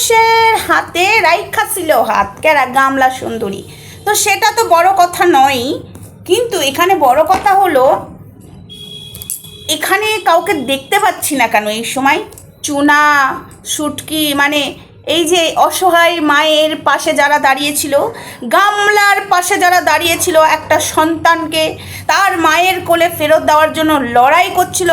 মানুষের হাতে রাইখা ছিল হাত, কেরা গামলা সুন্দরী। তো সেটা তো বড় কথা নয় কিন্তু এখানে বড় কথা হলো, এখানে কাউকে দেখতে পাচ্ছি না কেন এই সময়? চুনা, সুটকি মানে এই যে অসহায় মায়ের পাশে যারা দাঁড়িয়েছিল, গামলার পাশে যারা দাঁড়িয়েছিল একটা সন্তানকে, তার মায়ের কোলে ফেরত দেওয়ার জন্য লড়াই করছিল।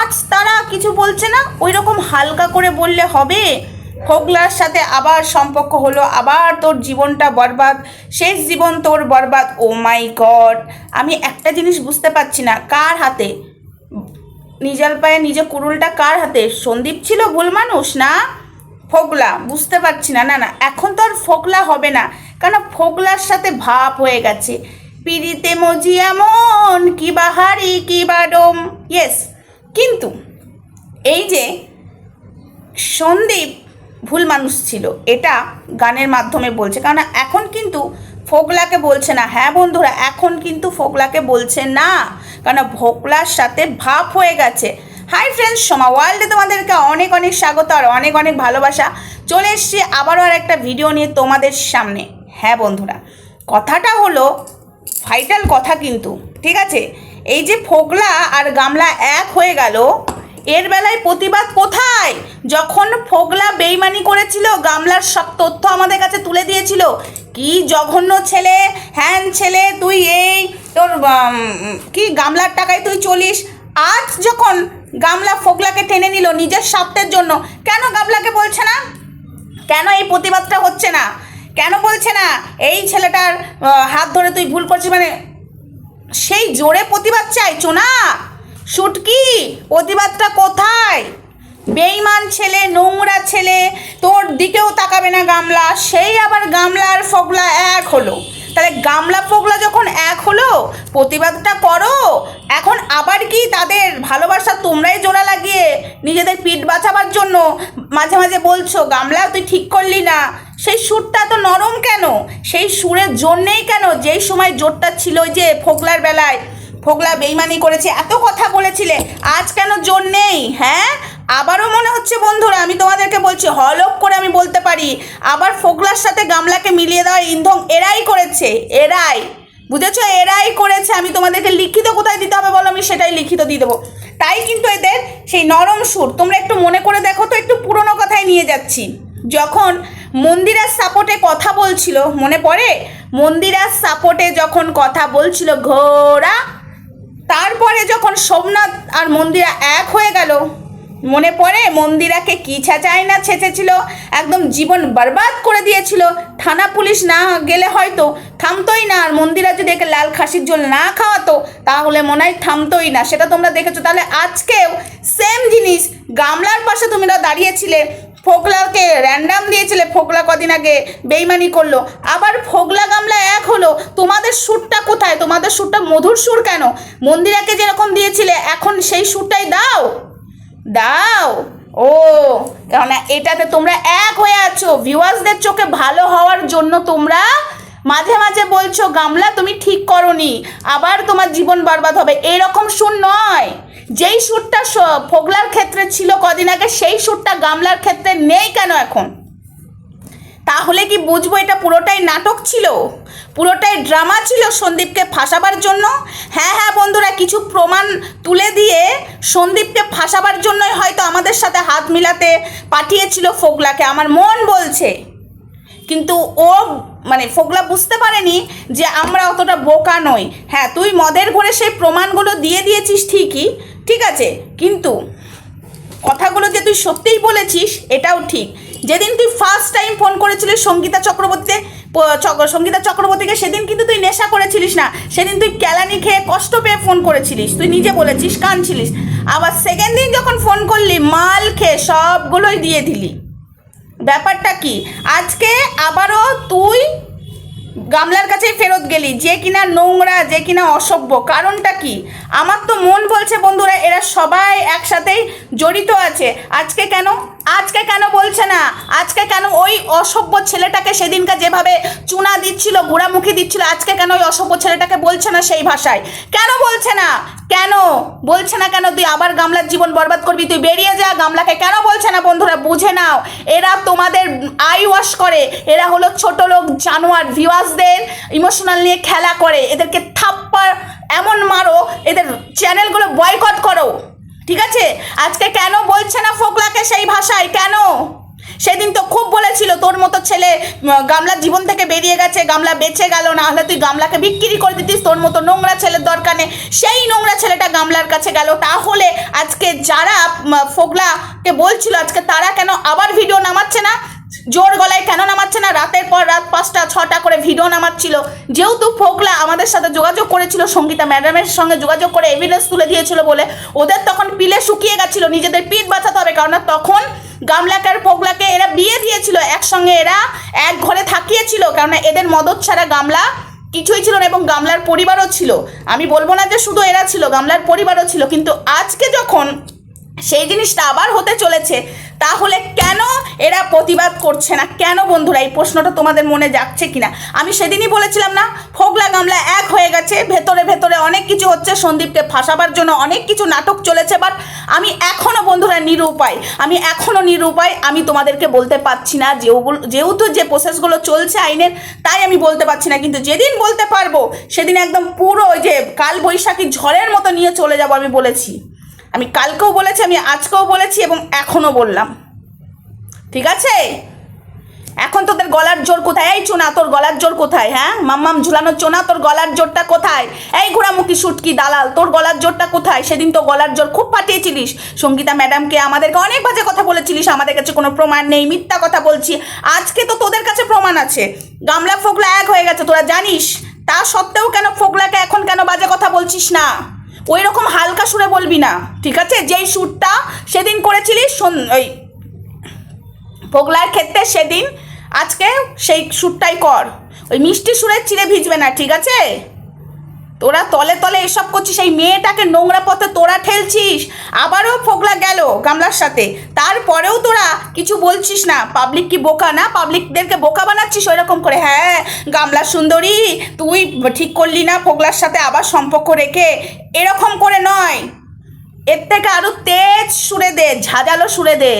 আজ তারা কিছু বলছে না? ওই রকম হালকা করে বললে হবে? ফোগলার সাথে আবার সম্পর্ক হলো, আবার তোর জীবনটা বরবাদ, শেষ জীবন তোর বরবাদ। ও মাই গড আমি একটা জিনিস বুঝতে পারছি না, কার হাতে? নিজের পায়ে নিজে কুড়ুলটা কার হাতে? সন্দীপ ছিল ভুল মানুষ না? ফোগলা, বুঝতে পারছি না না না, এখন তো আর ফোগলা হবে না, কেন ফোগলার সাথে ভাব হয়ে গেছে। পিড়িতে মজি এমন, কি বাহারি কি বাডম ইয়েস কিন্তু এই যে সন্দীপ ভুল মানুষ ছিল। এটা গানের মাধ্যমে বলছে। কারণ এখন কিন্তু ফোকলাকে বলছে না। হ্যাঁ বন্ধুরা, এখন কিন্তু ফোকলাকে বলছে না। কারণ ভোকলার সাথে ভাব হয়ে গেছে। হাই ফ্রেন্ডস সোমা ওয়ার্ল্ডে তোমাদেরকে অনেক অনেক স্বাগত আর অনেক অনেক ভালোবাসা। চলে এসছি আবারও আর একটা ভিডিও নিয়ে তোমাদের সামনে। হ্যাঁ বন্ধুরা, কথাটা হলো ভাইটাল কথা কিন্তু। ঠিক আছে? এই যে ফোকলা আর গামলা এক হয়ে গেল এর বেলায় প্রতিবাদ কোথায়? যখন ফোগলা বেইমানি করেছিল, গামলার সব তথ্য আমাদের কাছে তুলে দিয়েছিল। কি জঘন্য ছেলে, হ্যান ছেলে, তুই এই তোর কি গামলার টাকায় তুই চলিস? আজ যখন গামলা ফোগলাকে টেনে নিল নিজের স্বার্থের জন্য, কেন গামলাকে বলছে না? কেন এই প্রতিবাদটা হচ্ছে না? কেন বলছে না এই ছেলেটার হাত ধরে তুই ভুল করছিস? মানে সেই জোরে প্রতিবাদ চাইছো চোনা! শুটকি, প্রতিবাদটা কোথায়? বেইমান ছেলে, নোংরা ছেলে, তোর দিকেও তাকাবে না গামলা, সেই আবার গামলা আর ফগলা এক হলো। তাহলে গামলা ফগলা যখন এক হলো, প্রতিবাদটা করো। এখন আবার কি তাদের ভালোবাসা তোমরাই জোড়া লাগিয়ে নিজেদের পিঠ বাঁচাবার জন্য মাঝে মাঝে বলছো, গামলা, তুই ঠিক করলি না। সেই সুরটা তো নরম কেন? সেই সুরের জন্যেই কেন? যেই সময় জোরটা ছিল যে ফোগলার বেলায় ফোগলা বেইমানি করেছে, এত কথা বলেছিলে। আজ কেন জোর নেই হ্যাঁ? আবারও মনে হচ্ছে বন্ধুরা, আমি তোমাদেরকে বলছি হলক করে আমি বলতে পারি, আবার ফোগলার সাথে গামলাকে মিলিয়ে দেওয়ার ইন্ধন এরাই করেছে, এরাই। বুঝেছ? এরাই করেছে, আমি তোমাদেরকে লিখিত কোথায় দিতে হবে বলো, আমি সেটাই লিখিত দিয়ে দেবো। তাই কিন্তু এদের সেই নরম সুর, তোমরা একটু মনে করে দেখো তো, একটু পুরনো কথায় নিয়ে যাচ্ছি। যখন মন্দিরার সাপোর্টে কথা বলছিল, মনে পড়ে? মন্দিরার সাপোর্টে যখন কথা বলছিল ঘোড়া তারপরে যখন সোমনাথ আর মন্দিরা এক হয়ে গেল, মনে পড়ে মন্দিরাকে কি ছেঁচায় না ছেঁচেছিল একদম জীবন বরবাদ করে দিয়েছিল। থানা পুলিশ না গেলে হয়তো থামতোই না, আর মন্দিরা যদি একে লাল খাসির জল না খাওয়াতো, তাহলে মনে হয় থামতোই না। সেটা তোমরা দেখেছ। তাহলে আজকেও সেম জিনিস, গামলার পাশে তোমরা দাঁড়িয়েছিলে ফোকলাকে র্যান্ডাম দিয়েছিলে, ফোকলা কদিন আগে বেইমানি করল। আবার ফোকলা গামলা এক হলো, তোমাদের সুরটা কোথায়? তোমাদের সুরটা মধুর সুর কেন? মন্দিরাকে যেরকম দিয়েছিলে, এখন সেই সুরটাই দাও। দাও। ও, কেননা এটাতে তোমরা এক হয়ে আছো। ভিউয়ার্সদের চোখে ভালো হওয়ার জন্য তোমরা মাঝে মাঝে বলছো, গামলা, তুমি ঠিক করনি। আবার তোমার জীবন বরবাদ হবে। এরকম সুর নয়। যেই সুরটা ফোগলার ক্ষেত্রে ছিল কদিন আগে, সেই সুরটা গামলার ক্ষেত্রে নেই কেন এখন? তাহলে কি বুঝব এটা পুরোটাই নাটক ছিল? পুরোটাই ড্রামা ছিল সন্দীপকে ফাঁসাবার জন্য? হ্যাঁ হ্যাঁ বন্ধুরা, কিছু প্রমাণ তুলে দিয়ে সন্দীপকে ফাঁসাবার জন্যই হয়তো আমাদের সাথে হাত মিলাতে পাঠিয়েছিল ফোগলাকে, আমার মন বলছে। কিন্তু ও মানে ফোগলা বুঝতে পারেনি যে আমরা অতটা বোকা নই। হ্যাঁ তুই মদের ঘরে সেই প্রমাণগুলো দিয়ে দিয়েছিস ঠিকই ঠিক আছে, কিন্তু কথাগুলো যে তুই সত্যিই বলেছিস, এটাও ঠিক। যেদিন তুই ফার্স্ট টাইম ফোন করেছিলি সঙ্গীতা চক্রবর্তীতে সঙ্গীতা চক্রবর্তীকে, সেদিন কিন্তু তুই নেশা করেছিলিস না। সেদিন তুই ক্যালানি খেয়ে কষ্ট পেয়ে ফোন করেছিলিস। তুই নিজে বলেছিস কানছিলিস আবার সেকেন্ড দিন যখন ফোন করলি, মাল খেয়ে সবগুলোই দিয়ে দিলি। ব্যাপারটা কি? আজকে আবারও তুই গামলার কাছেই ফেরত গেলি, যে কিনা নোংরা, যে কিনা অসভ্য। কারণটা কি? আমার তো মন বলছে, বন্ধুরা, এরা সবাই একসাথেই জড়িত আছে। আজকে কেন? আজকে কেন বলছে না? আজকে কেন ওই অসভ্য ছেলেটাকে সেদিনকে যেভাবে চুনা দিচ্ছিল, ঘোড়ামুখী দিচ্ছিল, আজকে কেন ওই অসভ্য ছেলেটাকে বলছে না সেই ভাষায়? কেন বলছে না? কেন? বলছে না কেন? তুই আবার গামলার জীবন বরবাদ করবি, তুই বেরিয়ে যা গামলাকে। কেন বলছে না, বন্ধুরা? বুঝে নাও, এরা তোমাদের আই ওয়াশ করে। এরা হলো ছোট লোক, জানোয়ার ভিউয়ার্সদের ইমোশনাল নিয়ে খেলা করে এদেরকে থাপ্পড় এমন মারো এদের চ্যানেলগুলো বয়কট করো। ঠিক আছে? আজকে কেন বলছে না ফোকলাকে সেই ভাষায়? কেন? সেদিন তো খুব বলেছিল তোর মতো ছেলে গামলার জীবন থেকে বেরিয়ে গেছে গামলা বেঁচে গেল না হলে তুই গামলাকে বিক্রি করে দিতিস তোর মতো নোংরা ছেলের দরকার নেই। সেই নোংরা ছেলেটা গামলার কাছে গেল। তাহলে আজকে যারা উম, ফোকলাকে বলছিল আজকে তারা কেন আবার ভিডিও নামাচ্ছে না? জোর গলায় কেন নামাচ্ছে না? রাতের পর রাত পাঁচটা, ছটা করে ভিডিও নামাচ্ছিল। যেহেতু ফোকলা আমাদের সাথে যোগাযোগ করেছিল, সঙ্গীতা ম্যাডামের সঙ্গে যোগাযোগ করে এভিডেন্স তুলে দিয়েছিল বলে, ওদের তখন পিলে শুকিয়ে গেছিল, নিজেদের পিঠ বাঁচাতে হবে কারণ তখন গামলাকার ফোকলাকে এরা বিয়ে দিয়েছিল, একসঙ্গে এরা এক ঘরে থাকিয়েছিল কারণ এদের মদত ছাড়া গামলা কিছুই ছিল না এবং গামলার পরিবারও ছিল। আমি বলব না যে শুধু এরা ছিল, গামলার পরিবারও ছিল, কিন্তু আজকে যখন সেই জিনিসটা আবার হতে চলেছে তাহলে কেন এরা প্রতিবাদ করছে না? কেন বন্ধুরা, এই প্রশ্নটা তোমাদের মনে যাচ্ছে কিনা? আমি সেদিনই বলেছিলাম না, ফোগলা গামলা এক হয়ে গেছে, ভেতরে ভেতরে অনেক কিছু হচ্ছে, সন্দীপকে ফাঁসাবার জন্য অনেক কিছু নাটক চলেছে বাট আমি এখনও বন্ধুরা নিরুপায়, আমি এখনও নিরুপায়, আমি তোমাদেরকে বলতে পারছি না যেগুলো যেহেতু যে প্রসেসগুলো চলছে আইনের, তাই আমি বলতে পারছি না, কিন্তু যেদিন বলতে পারব, সেদিন একদম পুরো যে কাল বৈশাখী ঝড়ের মতো নিয়ে চলে যাব আমি বলেছি। আমি কালকেও বলেছি, আমি আজকেও বলেছি এবং এখনও বললাম। ঠিক আছে? এখন তোদের গলার জোর কোথায়? এই চোনা, তোর গলার জোর কোথায় হ্যাঁ? মাম্মাম ঝুলানোর চোনা, তোর গলার জোরটা কোথায়? এই ঘোড়ামুখী সুটকি দালাল, তোর গলার জোরটা কোথায়? সেদিন তো গলার জোর খুব ফাটিয়েছিলিস সঙ্গীতা ম্যাডামকে আমাদেরকে অনেক বাজে কথা বলেছিলিস, আমাদের কাছে কোনো প্রমাণ নেই, মিথ্যা কথা বলছি। আজকে তো তোদের কাছে প্রমাণ আছে। গামলা ফোকলা এক হয়ে গেছে, তোরা জানিস? তা সত্ত্বেও কেন ফোকলাকে এখন কেন বাজে কথা বলছিস না? ওই রকম হালকা সুরে বলবি না, ঠিক আছে? যেই সুরটা সেদিন করেছিলিস ওই পোগলার ক্ষেত্রে সেদিন, আজকে সেই সুরটাই কর। ওই মিষ্টি সুরের চিড়ে ভিজবে না, ঠিক আছে? তোরা তলে তলে এসব করছিস সেই মেয়েটাকে নোংরা পথে তোরা ঠেলছিস। আবারও ফোগলা গেল গামলার সাথে। তারপরেও তোরা কিছু বলছিস না। পাবলিক কি বোকা না? পাবলিকদেরকে বোকা বানাচ্ছিস ওই রকম করে? হ্যাঁ গামলা সুন্দরী, তুই ঠিক করলি না ফোগলার সাথে আবার সম্পর্ক রেখে। এরকম করে নয়। এর থেকে আরও তেজ সুরে দে, ঝাঁঝালো সুরে দে।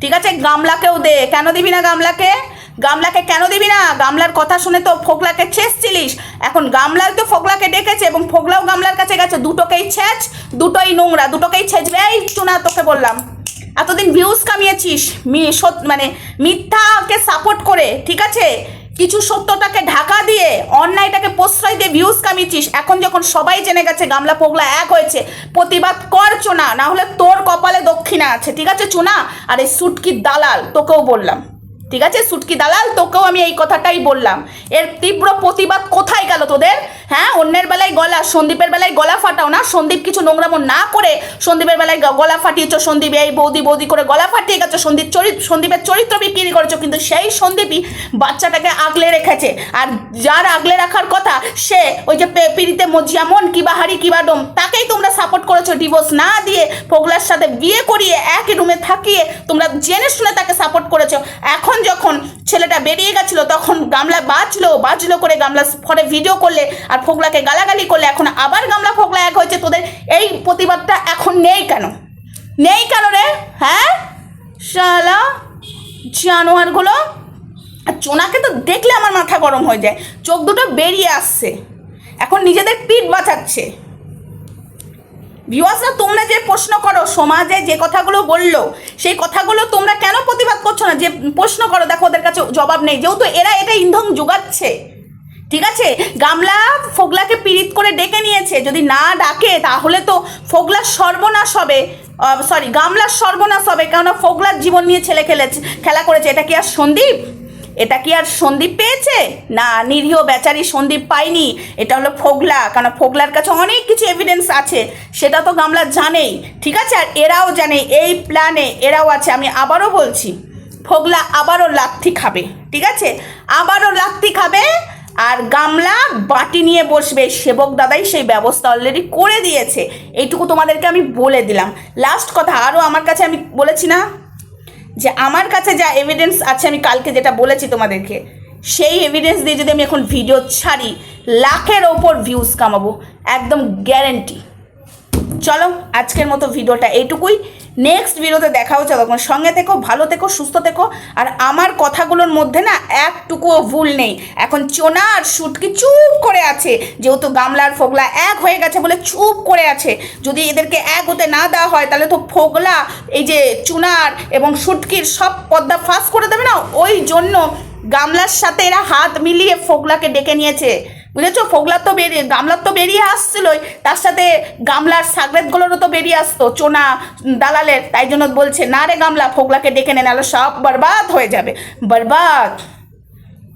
ঠিক আছে? গামলাকেও দে। কেন দিবি না গামলাকে? গামলাকে কেন দিবি না? গামলার কথা শুনে তো ফোকলাকে ছেঁচছিলিস এখন গামলাও তো ফোকলাকে ডেকেছে এবং ফোকলাও গামলার কাছে গেছে। দুটোকেই ছেঁচ, দুটোই নোংরা, দুটোকেই ছেঁচবে এই চুনা তোকে বললাম, এতদিন ভিউজ কামিয়েছিস মি মানে মিথ্যাকে সাপোর্ট করে, ঠিক আছে? কিছু সত্যটাকে ঢাকা দিয়ে, অন্যায়টাকে প্রশ্রয় দিয়ে ভিউজ কামিয়েছিস। এখন যখন সবাই জেনে গেছে গামলা পোগলা এক হয়েছে, প্রতিবাদ কর চোনা না হলে তোর কপালে দক্ষিণা আছে, ঠিক আছে চুনা? আর এই সুটকির দালাল, তোকেও বললাম। ঠিক আছে? সুটকি দালাল, তোকেও আমি এই কথাটাই বললাম। এর তীব্র প্রতিবাদ কোথায় গেল তোদের? হ্যাঁ? অন্যের বেলায় গলা, সন্দীপের বেলায় গলা ফাটাও না? সন্দীপ কিছু নোংরামো না করে সন্দীপের বেলায় গলা ফাটিয়েছো? সন্দীপ এই বৌদি বৌদি করে গলা ফাটিয়ে গেছো? সন্দীপ চরিত্র সন্দীপের চরিত্র বিক্রি করেছ? কিন্তু সেই সন্দীপই বাচ্চাটাকে আগলে রেখেছে। আর যার আগলে রাখার কথা, সে ওই যে পিড়িতে মজিয়ামন কিবা হাড়ি, কিবা ডোম, তাকেই তোমরা সাপোর্ট করেছ। ডিভোর্স না দিয়ে ফোগলার সাথে বিয়ে করিয়ে একই রুমে থাকিয়ে তোমরা জেনে শুনে তাকে সাপোর্ট করেছ। এখন যখন ছেলেটা বেরিয়ে গেছিল, তখন গামলা বাজলো বাজলো করে গামলা ফরে ভিডিও করলে আর ফোগলাকে গালাগালি করলে, এখন আবার গামলা ফোগলা এক হয়েছে। তোদের এই প্রতিবাদটা এখন নেই কেন? নেই কেন রে? হ্যাঁ? শালা, জানোয়ারগুলো? আর চোনাকে তো দেখলে আমার মাথা গরম হয়ে যায়। চোখ দুটো বেরিয়ে আসছে। এখন নিজেদের পিঠ বাঁচাচ্ছে। ভিউয়ার্সরা তোমরা যে প্রশ্ন করো, সমাজে যে কথাগুলো বলল, সেই কথাগুলো তোমরা কেন প্রতিবাদ করছ না? যে প্রশ্ন করো, দেখো ওদের কাছে জবাব নেই। যেহেতু এরা এটা ইন্ধন যোগাচ্ছে, ঠিক আছে? গামলা ফোগলাকে পীড়িত করে ডেকে নিয়েছে। যদি না ডাকে, তাহলে তো ফোগলার সর্বনাশ হবে। সরি গামলার সর্বনাশ হবে, কেননা ফোগলার জীবন নিয়ে ছেলে খেলেছে, খেলা করেছে। এটা কি আর সন্দীপ? এটা কি আর সন্দীপ পেয়েছে? না, নিরীহ বেচারি সন্দীপ পায়নি। এটা হলো ফোগলা কারণ ফোগলার কাছে অনেক কিছু এভিডেন্স আছে। সেটা তো গামলা জানেই, ঠিক আছে? আর এরাও জানে, এই প্ল্যানে এরাও আছে। আমি আবারও বলছি, ফোগলা আবারও লাথি খাবে, ঠিক আছে? আবারও লাথি খাবে, আর গামলা বাটি নিয়ে বসবে। সেবক দাদাই সেই ব্যবস্থা অলরেডি করে দিয়েছে। এইটুকু তোমাদেরকে আমি বলে দিলাম। লাস্ট কথা, আরও আমার কাছে আমি বলেছি না? যে আমার কাছে যা এভিডেন্স আছে, আমি কালকে যেটা বলেছি তোমাদেরকে, সেই এভিডেন্স দিয়ে যদি আমি এখন ভিডিও ছাড়ি, লাখের ওপর ভিউজ কামাবো, একদম গ্যারেন্টি চলো আজকের মতো ভিডিওটা এইটুকুই। নেক্সট ভিডিওতে দেখা হচ্ছে তখন সঙ্গে থেকো, ভালো থেকো, সুস্থ থেকো। আর আমার কথাগুলোর মধ্যে না একটুকুও ভুল নেই। এখন চোনা আর শুটকি চুপ করে আছে। যেহেতু গামলার ফোগলা এক হয়ে গেছে বলে চুপ করে আছে। যদি এদেরকে এক হতে না দেওয়া হয়, তাহলে তো ফোগলা, এই যে চুনার এবং শুটকির সব পদ্মা ফাঁস করে দেবে না? ওই জন্য গামলার সাথে এরা হাত মিলিয়ে ফোগলাকে ডেকে নিয়েছে। বুঝেছ? ফোগলার তো বেরিয়ে, গামলার তো বেরিয়ে আসছিলোই। তার সাথে গামলার সাগরেতগুলোরও তো বেরিয়ে আসতো, চোনা দালালের। তাই জন্য বলছে, না রে গামলা, ফোগলাকে ডেকে নে, নাহলে সব বরবাদ হয়ে যাবে। বরবাদ।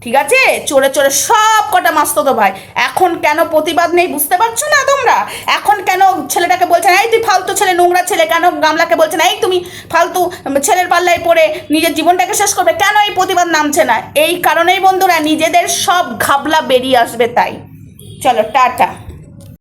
ঠিক আছে? চোরে চোরে সব কটা মাসতো তো ভাই। এখন কেন প্রতিবাদ নেই বুঝতে পারছ না তোমরা? এখন কেন ছেলেটাকে বলছেন এই তুই ফালতু ছেলে, নোংরা ছেলে, কেন গামলাকে বলছেন এই তুমি ফালতু ছেলের পাল্লায় পড়ে নিজের জীবনটাকে শেষ করবে, কেন এই প্রতিবাদ নামছে না? এই কারণেই বন্ধুরা, নিজেদের সব ঘাবলা বেরিয়ে আসবে তাই। চলো, টাটা।